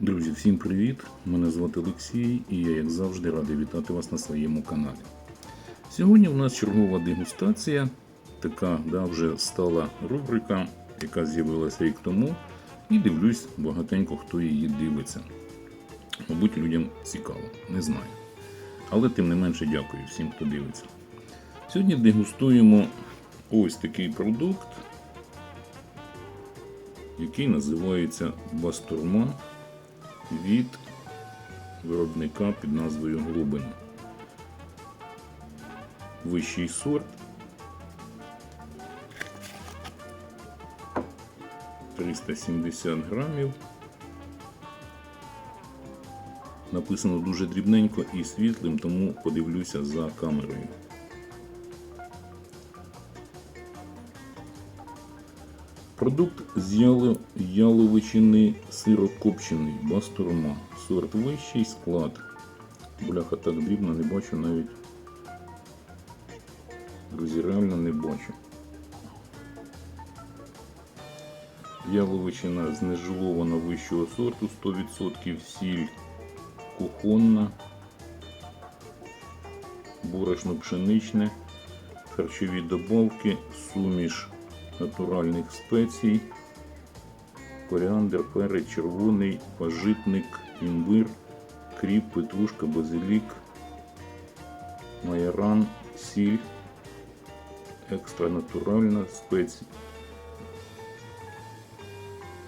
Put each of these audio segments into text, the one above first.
Друзі, всім привіт! Мене звати Олексій і я, як завжди, радий вітати вас на своєму каналі. Сьогодні у нас чергова дегустація, така да, вже стала рубрика, яка з'явилася рік тому. І дивлюсь, багатенько хто її дивиться. Мабуть, людям цікаво, не знаю. Але тим не менше дякую всім, хто дивиться. Сьогодні дегустуємо ось такий продукт, який називається Бастурма від виробника під назвою Глубин. Вищий сорт. 370 грамів. Написано дуже дрібненько і світлим, тому подивлюся за камерою. Продукт з яловичини сирокопчений, бастурма. Сорт вищий склад. Бляха так дрібно не бачу навіть. Друзі, реально не бачу. Яловичина знежилована вищого сорту 100% сіль кухонна, борошно пшеничне, харчові добавки, суміш натуральних спецій, коріандр, перець, червоний, пажитник, імбир, кріп, петрушка, базилік, майоран, сіль, екстра натуральна спеція.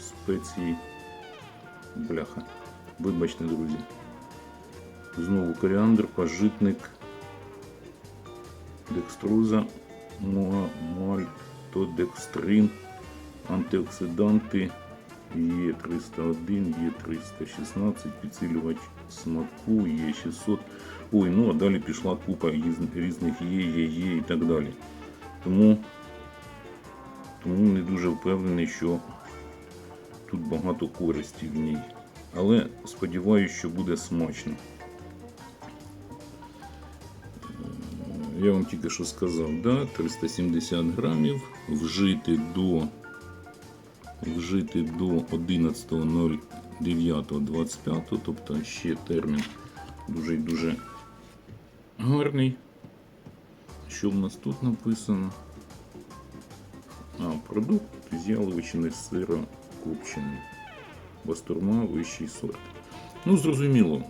Спеції. Бляха. Вибачте, друзі. Знову коріандр, пажитник, декструза, мальтодекстрин, антиоксиданти, Є301, Є316, підсилювач смаку, Є600. Ой, ну а далі пішла купа різних Є, Є, Є і так далі. Тому, тому не дуже впевнений, що тут багато користі в ній. Але сподіваюся, що буде смачно. Я вам тільки що сказав, да? 370 грамів вжити до вжити до 11.09.25, тобто ще термін дуже і дуже гарний. Що в нас тут написано? А, продукт з яловичини сира копчений. Бастурма вищий сорт. Ну, зрозуміло,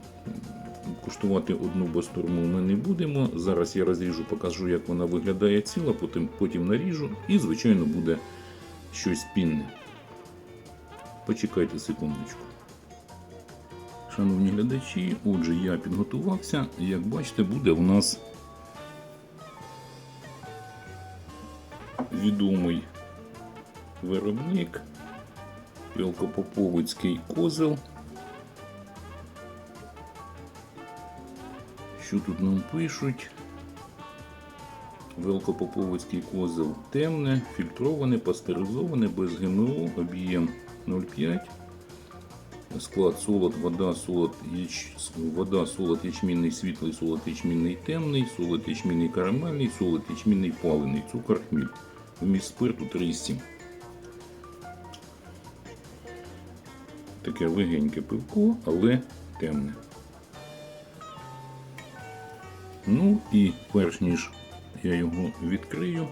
куштувати одну бастурму ми не будемо. Зараз я розріжу, покажу, як вона виглядає ціла, потім, потім наріжу і, звичайно, буде щось пінне. Почекайте секундочку. Шановні глядачі, отже, я підготувався. Як бачите, буде у нас відомий виробник Велкопоповицький козел. Що тут нам пишуть? Велкопоповицький козел темне, фільтроване, пастеризоване, без ГМО, об'єм 0,5. Склад солод, вода, солод, яч... вода, солод ячмінний світлий, солод ячмінний темний, солод ячмінний карамельний, солод ячмінний палений, цукор хміль. Вміст спирту 3,7. Таке легеньке пивко, але темне. Ну і перш ніж я його відкрию,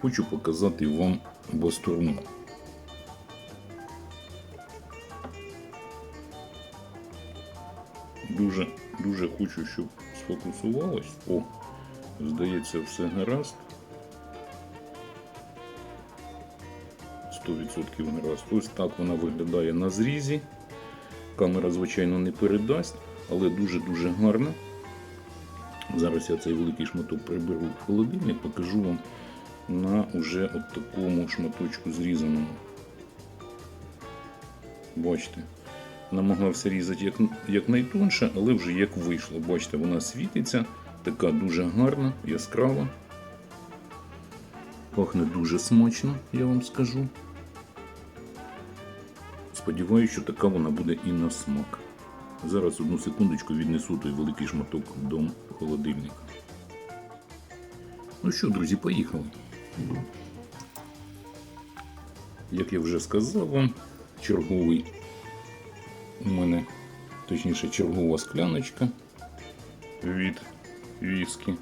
хочу показати вам бастурму. Дуже, дуже хочу, щоб сфокусувалось. О, здається, все гаразд. 100% гаразд. Ось так вона виглядає на зрізі. Камера, звичайно, не передасть, але дуже-дуже гарна. Зараз я цей великий шматок приберу в холодильник, покажу вам на уже от такому шматочку зрізаному. Бачите, намагався різати як, як найтонше, але вже як вийшло. Бачите, вона світиться, така дуже гарна, яскрава. Пахне дуже смачно, я вам скажу. Сподіваюся, що така вона буде і на смак. Зараз одну секундочку віднесу той великий шматок до холодильника. Ну що, друзі, поїхали. Як я вже сказав вам, черговий у мене, точніше, чергова скляночка від віскі.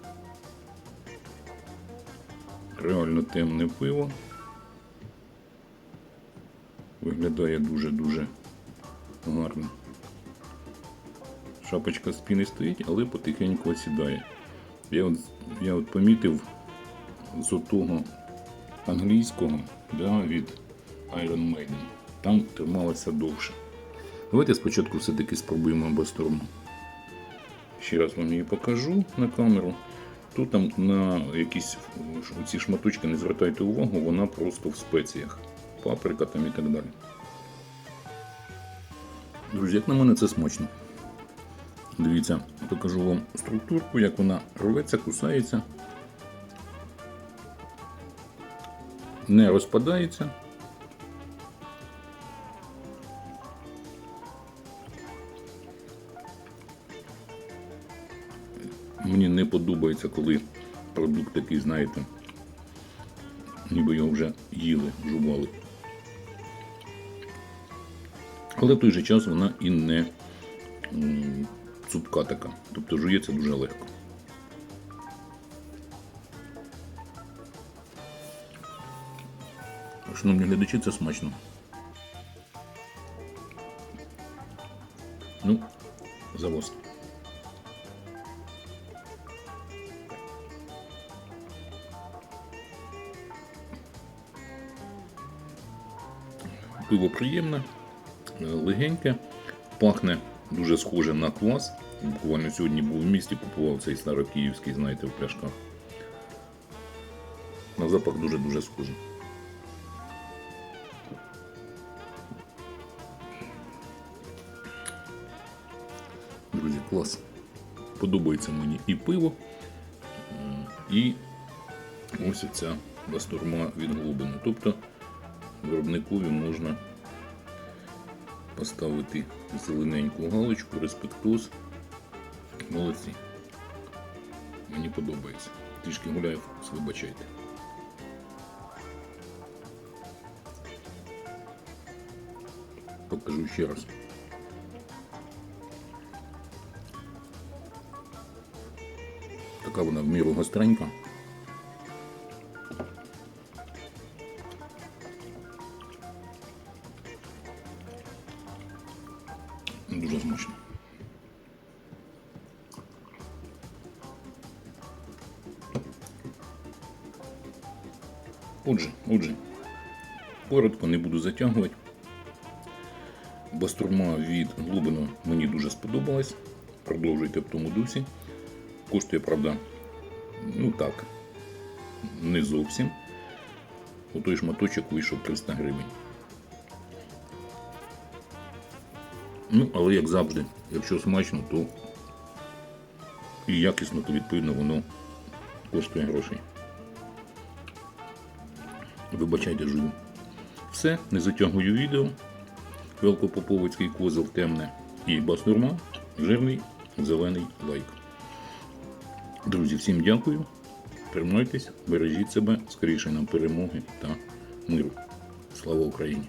Реально темне пиво. Виглядає дуже-дуже гарно. Шапочка спіни стоїть, але потихеньку осідає. Я от, я от помітив з того англійського да, від Iron Maiden. Там трималася довше. Давайте спочатку все-таки спробуємо бастурму. Ще раз вам її покажу на камеру. Тут там на якісь ці шматочки не звертайте увагу, вона просто в спеціях. Паприка там і так далі. Друзі, як на мене, це смачно. Дивіться, покажу вам структурку, як вона рветься, кусається. Не розпадається. Мені не подобається, коли продукт такий, знаєте, ніби його вже їли, жували. Але в той же час вона і не цупка така. Тобто жується дуже легко. Шановні глядачі, це смачно. Ну, завоз. Пиво приємне, легеньке, пахне дуже схоже на квас. Буквально сьогодні був в місті, купував цей старокиївський, знаєте, в пляшках. На запах дуже-дуже схожий. Друзі, клас. Подобається мені і пиво, і ось ця бастурма від глибини. Тобто виробникові можна поставити зелененьку галочку, респектоз. Молодці. Мені подобається. Трішки гуляю вибачайте. Покажу ще раз. Така вона в міру гостренька. Дуже смачно. Отже, отже, коротко не буду затягувати. Бастурма від Глубину мені дуже сподобалась. Продовжуйте в тому дусі. Коштує, правда, ну так, не зовсім. У той шматочок вийшов 300 гривень. Ну, але як завжди, якщо смачно, то і якісно, то відповідно воно коштує грошей. Вибачайте, жую. Все, не затягую відео. Велкопоповицький козел темне і баснурма, жирний зелений лайк. Друзі, всім дякую. Тримайтесь, бережіть себе, скоріше нам перемоги та миру. Слава Україні!